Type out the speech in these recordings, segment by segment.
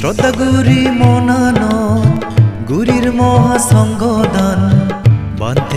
শ্রদ্ধা গুরি মনানন গুরির মহাসংগদান।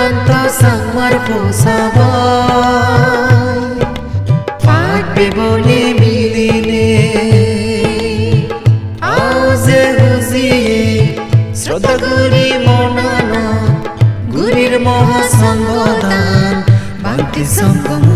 অনন্তা সাংমার পোষাবাই থাকবে বলে মিলিলে আউজে হুজিয়ে শ্রদ্ধা গুরি মনানা গুরির মহাসঙ্গদান বান্তি সঙ্গম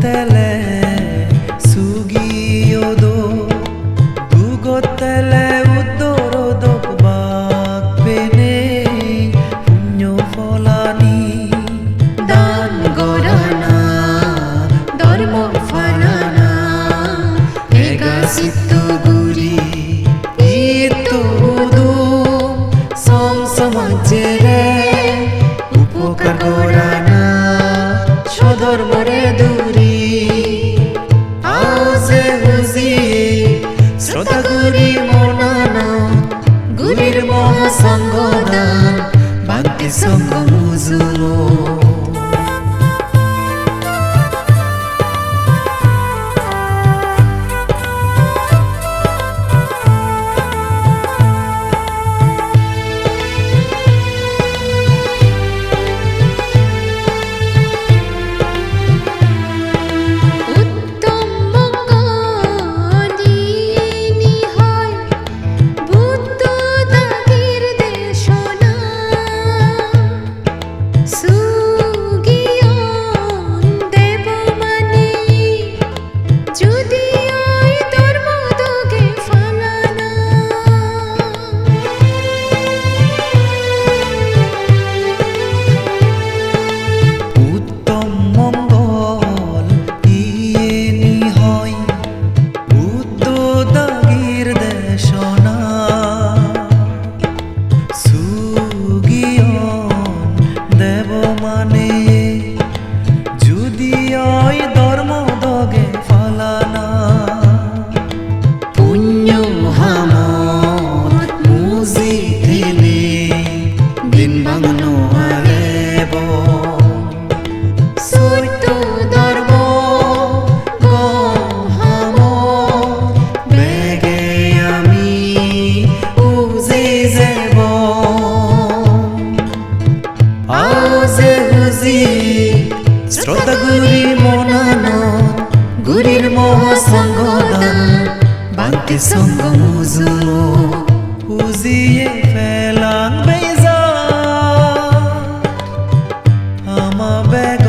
tele. গুরি মনানা গুরির মহাসঙ্গদান বাক্যে সঙ্গ মুজুলো той до সঙ্গদল বাকি সঙ্গ মুজলো উজিয়ে ফেলাং বেজা আমা ব্যাগ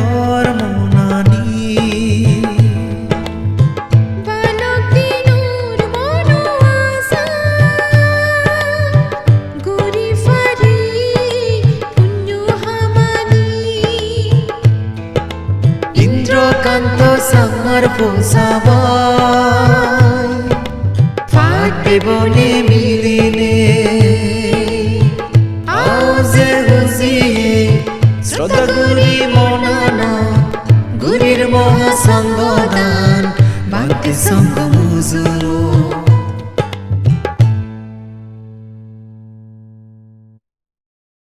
সামার পোসাবাই ফাটে বনে মিলিনে আউজে হুজিয়ে শ্রদ্ধা গুরি মনানা গুরির মহাসংগদান বান্তি সঙ্গ মুজুরু